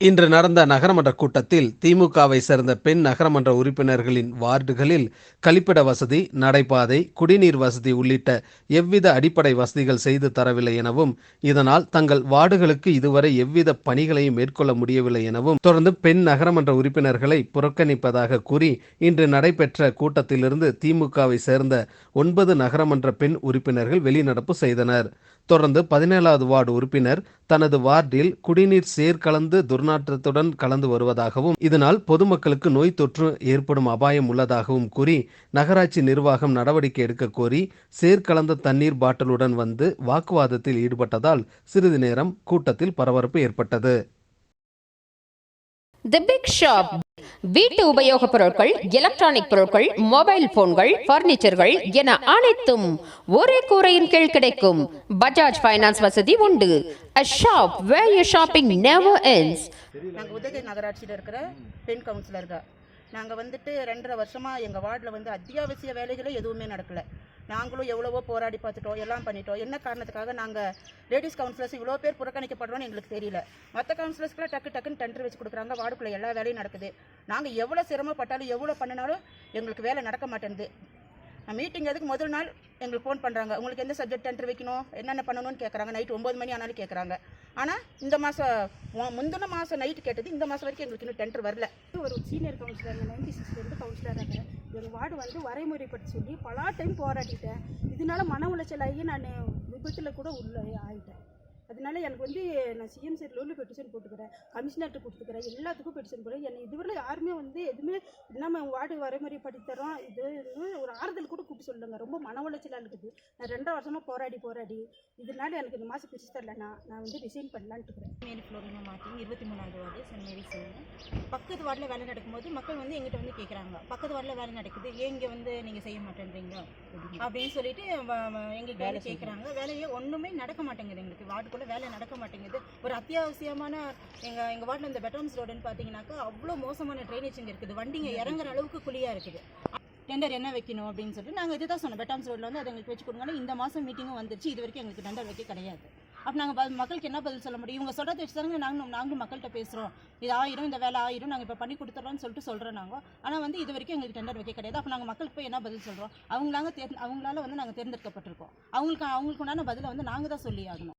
இன்று நடந்த நகரமன்ற கூட்டத்தில் திமுகவை சேர்ந்த பெண் நகரமன்ற உறுப்பினர்களின் வார்டுகளில் கழிப்பிட வசதி நடைபாதை குடிநீர் வசதி உள்ளிட்ட எவ்வித அடிப்படை வசதிகள் செய்து தரவில்லை எனவும் இதனால் தங்கள் வார்டுகளுக்கு இதுவரை எவ்வித பணிகளையும் மேற்கொள்ள முடியவில்லை எனவும் தொடர்ந்து பெண் நகரமன்ற உறுப்பினர்களை புறக்கணிப்பதாக கூறி இன்று நடைபெற்ற கூட்டத்திலிருந்து திமுகவை சேர்ந்த ஒன்பது நகரமன்ற பெண் உறுப்பினர்கள் வெளிநடப்பு செய்தனர். தொடர்ந்து பதினேழாவது வார்டு உறுப்பினர் தனது வார்டில் குடிநீர் சேர்கலந்து துர்நாற்றத்துடன் கலந்து வருவதாகவும் இதனால் பொதுமக்களுக்கு நோய் தொற்று ஏற்படும் அபாயம் உள்ளதாகவும் கூறி நகராட்சி நிர்வாகம் நடவடிக்கை எடுக்க கோரி சேர்கலந்த தண்ணீர் பாட்டிலுடன் வந்து வாக்குவாதத்தில் ஈடுபட்டதால் சிறிது நேரம் கூட்டத்தில் பரபரப்பு ஏற்பட்டது. The Big Shop வீட்டு உபயோகப் பொருட்கள் எலக்ட்ரானிக் பொருட்கள் மொபைல் போன்கள் பர்னிச்சர்கள் என அனைத்தும் ஒரே கூரையின் கீழ் கிடைக்கும். பஜாஜ் ஃபைனான்ஸ் வசதி உண்டு. A shop where you shopping never ends. நாங்கள் உதகை நகராட்சியில் இருக்கிற பெண் கவுன்சிலர்கள் நாங்கள் வந்துட்டு ரெண்டரை வருஷமாக எங்கள் வார்டில் வந்து அத்தியாவசிய வேலைகளே எதுவுமே நடக்கலை. நாங்களும் எவ்வளவோ போராடி பார்த்துட்டோம் எல்லாம் பண்ணிட்டோம். என்ன காரணத்துக்காக நாங்கள் லேடிஸ் கவுன்சிலர்ஸ் இவ்வளோ பேர் புறக்கணிக்கப்படுறோம்னு எங்களுக்கு தெரியல. மற்ற கவுன்சிலர்ஸ்க்குலாம் டக்கு டக்குன்னு டெண்டர் வச்சு கொடுக்குறாங்க. வார்டுக்குள்ளே எல்லா வேலையும் நடக்குது. நாங்கள் எவ்வளோ சிரமப்பட்டாலும் எவ்வளோ பண்ணினாலும் எங்களுக்கு வேலை நடக்க மாட்டேங்குது மீட்டிங் எதுக்கு முதல் நாள் எங்களுக்கு ஃபோன் பண்ணுறாங்க உங்களுக்கு எந்த சப்ஜெக்ட் டென்டர் வைக்கணும்? என்னென்ன பண்ணணும்னு கேட்குறாங்க நைட் ஒம்பது மணி ஆனாலும் கேட்குறாங்க ஆனால் இந்த மாதம் முந்தின மாதம் நைட்டு கேட்டது இந்த மாதம் வரைக்கும் எங்களுக்கு இன்னும் டெண்டர் வரல. ஒரு சீனியர் கவுன்சிலர் நைன்டி சிக்ஸ்லேருந்து கவுன்சிலராக இருக்கேன் எங்கள் வார்டு வந்து வரைமுறைப்படுத்தி சொல்லி பல டைம் போராடிட்டேன். இதனால மன உளைச்சலாகி நான் விபத்தில் கூட உள்ள ஆகிட்டேன் அதனால எனக்கு வந்து நான் சிஎம் சைடில் உள்ள பெட்டிஷன் போட்டுக்கிறேன். கமிஷனர்கிட்ட கொடுத்துக்கிறேன். எல்லாத்துக்கும் பெட்டிஷன் போடுறேன். என்னை இதுவரை யாருமே வந்து எதுவுமே நம்ம வார்டு வரைமுறைப்படி தரோம் இது இதுன்னு ஒரு ஆறுதல் கூட கூப்பிட்டு சொல்லுங்க. ரொம்ப மன உளைச்சலாக இருக்குது. நான் ரெண்டரை வருஷமாக போராடி போராடி. இதனால எனக்கு இந்த மாதம் பிரிச்சு தரலன்னா நான் வந்து ரிசைன் பண்ணலான்ட்டு இருக்கிறேன். மேரி ஃப்ளோரினா மார்ட்டின் இருபத்தி மூணாவது வார்டு சென்ட் மேரி பக்கத்து வார்டில் வேலை நடக்கும்போது மக்கள் வந்து எங்கிட்ட வந்து கேட்குறாங்க பக்கத்து வார்டில் வேலை நடக்குது. ஏன் இங்கே வந்து நீங்கள் செய்ய மாட்டேன்றீங்க? அப்படின்னு சொல்லிட்டு எங்களுக்கு வேலை கேட்குறாங்க வேலையே ஒன்றுமே நடக்க மாட்டேங்குது எங்களுக்கு. வார்டுக்குள்ளே வேலை நடக்க மாட்டேங்குது. ஒரு அத்தியாவசியமான எங்கள் எங்கள் வார்டில் இந்த பெட்ரோம்ஸ் ரோடுன்னு பார்த்தீங்கன்னாக்கா அவ்வளோ மோசமான ட்ரைனேஜ் இங்கே இருக்குது. வண்டிங்க இறங்குற அளவுக்கு குழியாக இருக்குது. டெண்டர் என்ன வைக்கணும் அப்படின்னு சொல்லிட்டு நாங்கள் இதுதான் சொன்னோம். பெட்டாம்ஸ் ரோட்டில் வந்து அதை எங்களுக்கு வச்சு கொடுங்க இந்த மாதம் மீட்டிங்கும் வந்துருச்சு. இது வரைக்கும் எங்களுக்கு டெண்டர் வைக்க கிடையாது. அப்போ நாங்கள் மக்களுக்கு என்ன பதில் சொல்ல முடியும்? இவங்க சொல்கிறத வச்சு தாங்க நாங்களும் நாங்களும் மக்கள்கிட்ட பேசுகிறோம் இது ஆயிரும் இந்த வேலை ஆயிரும் நாங்கள் இப்போ பண்ணி கொடுத்துட்றோம்னு சொல்லிட்டு சொல்கிறோம் நாங்கள் ஆனால் வந்து இது வரைக்கும் எங்களுக்கு டெண்டர் வைக்க கிடையாது. அப்போ நாங்கள் மக்களுக்கு போய் என்ன பதில் சொல்கிறோம் அவங்களாங்க தேர் அவங்களால வந்து நாங்கள் தேர்ந்தெடுக்கப்பட்டிருக்கோம். அவங்களுக்கு அவங்களுக்கு உண்டான பதிலை வந்து நாங்கள் தான் சொல்லி ஆகணும்.